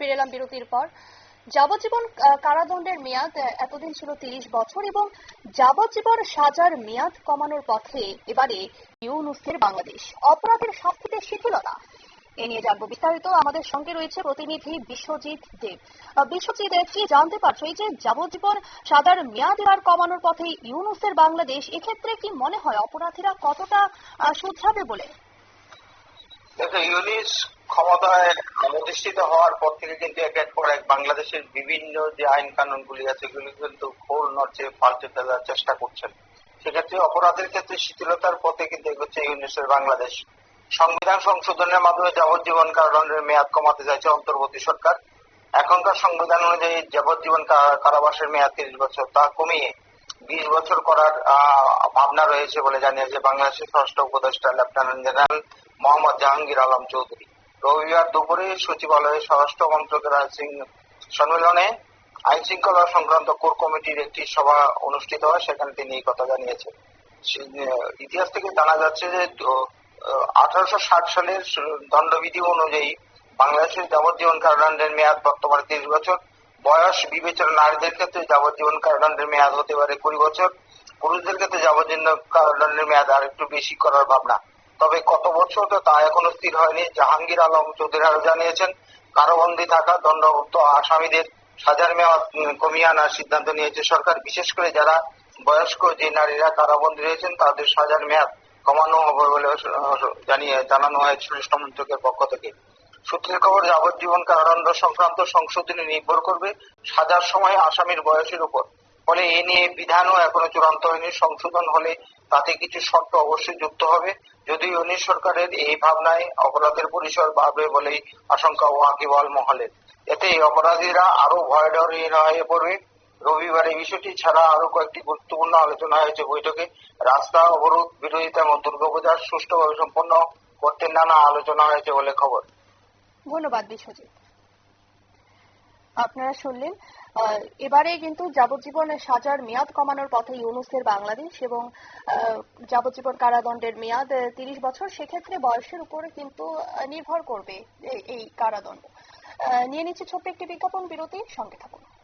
ফিরে এলাম বিরতির পর। যাবজ্জীবন কারাদণ্ডের মেয়াদ এতদিন ছিল তিরিশ বছর এবং যাবজ্জীবন সাজার মেয়াদ কমানোর পথে এবারে ইউনুসের বাংলাদেশ। অপরাধের শাস্তিতে শিথিলতা। এ নিয়ে জানব বিস্তারিত। আমাদের সঙ্গে রয়েছে প্রতিনিধি বিশ্বজিৎ দেব। বিশ্বজিৎ কি জানতে পারছ এই যে যাবজ্জীবন সাজার মেয়াদ এবার কমানোর পথে ইউনুসের বাংলাদেশ, এক্ষেত্রে কি মনে হয় অপরাধীরা কতটা শুধরাবে বলে? দেখো, ইউনিস ক্ষমতায় অধিষ্ঠিত হওয়ার পর থেকে কিন্তু একের পর এক বাংলাদেশের বিভিন্ন যে আইন কানুন গুলি আছে, এগুলি কিন্তু খোল নচে পাল্টে ফেলার চেষ্টা করছেন। সেক্ষেত্রে অপরাধের ক্ষেত্রে শিথিলতার পথে কিন্তু এগোচ্ছে ইউনিসের বাংলাদেশ। সংবিধান সংশোধনের মাধ্যমে যাবজ্জীবন কারাদণ্ডের মেয়াদ কমাতে চাইছে অন্তর্বর্তী সরকার। এখনকার সংবিধান অনুযায়ী যাবজ্জীবন কারাবাসের মেয়াদ তিরিশ বছর, তা কমিয়ে বিশ বছর করার ভাবনা রয়েছে বলে জানিয়েছে বাংলাদেশের ষষ্ঠ উপদেষ্টা, লেফটেন্যান্ট জেনারেল মোহাম্মদ জাহাঙ্গীর আলম চৌধুরী। রবিবার দুপুরে সচিবালয়ে স্বরাষ্ট্র মন্ত্রকের আইন সম্মেলনে আইন শৃঙ্খলা সংক্রান্ত কোর কমিটির একটি সভা অনুষ্ঠিত হয়, সেখানে তিনি এই কথা জানিয়েছেন। ইতিহাস থেকে জানা যাচ্ছে যে আঠারোশো ষাট সালের দণ্ডবিধি অনুযায়ী বাংলাদেশের যাবজ্জীবন কারাদণ্ডের মেয়াদ বর্তমানে তিরিশ বছর। বয়স, বিবেচনা নারীদের ক্ষেত্রে যাবজ্জীবন কারাদণ্ডের মেয়াদ হতে পারে কুড়ি বছর। পুরুষদের ক্ষেত্রে যাবজ্জীবন কারাদণ্ডের মেয়াদ আর একটু বেশি করার ভাবনা। তবে কত বছর তো তা এখনও স্থির হয়নি। জাহাঙ্গীর আলম চৌধুরী আরও জানিয়েছেন, কারাবন্দী থাকা দণ্ডমুক্ত আসামিদের সাজার মেয়াদ কমিয়ে আনার সিদ্ধান্ত নিয়েছে সরকার। বিশেষ করে যারা বয়স্ক যে নারীরা কারাবন্দী রয়েছেন, তাদের সাজার মেয়াদ কমানো হবে বলে জানিয়ে জানানো হয়েছে স্বরাষ্ট্র মন্ত্রকের পক্ষ থেকে। সূত্রের খবর যাবজ্জীবন কারাদণ্ড সংক্রান্ত সংশোধনী নির্ভর করবে সাজার সময় আসামির বয়সের উপর। ফলে এ নিয়ে বিধানও এখনও চূড়ান্ত হয়নি। সংশোধন হলে তাতে কিছু শর্ত অবশ্যই যুক্ত হবে। যদিও ইউনিট সরকারের এই ভাবনায় অপরাধের পরিসর বাড়বে বলেই আশঙ্কা ওয়াকিবল মহলের এতে অপরাধীরা আরও ভয় ডরহীন হয়ে পড়বে। রবিবার এই বিষয়টি ছাড়া আরও কয়েকটি গুরুত্বপূর্ণ আলোচনা হয়েছে বৈঠকে। রাস্তা, অবরোধ, বিরোধিতা এবং দুর্গাপূজা সুষ্ঠুভাবে সম্পন্ন করতে নানা আলোচনা হয়েছে বলে খবর। ধন্যবাদ বিশ্বজিৎ আপনারা শুনলেন এবারে কিন্তু যাবজ্জীবন সাজার মেয়াদ কমানোর পথে ইউনুসের বাংলাদেশ এবং যাবজ্জীবন কারাদণ্ডের মেয়াদ তিরিশ বছর, সেক্ষেত্রে বয়সের উপরে কিন্তু নির্ভর করবে এই- কারাদণ্ড। নিয়ে নিচ্ছে ছোট্ট একটি বিজ্ঞাপন বিরতি সঙ্গে থাকুন।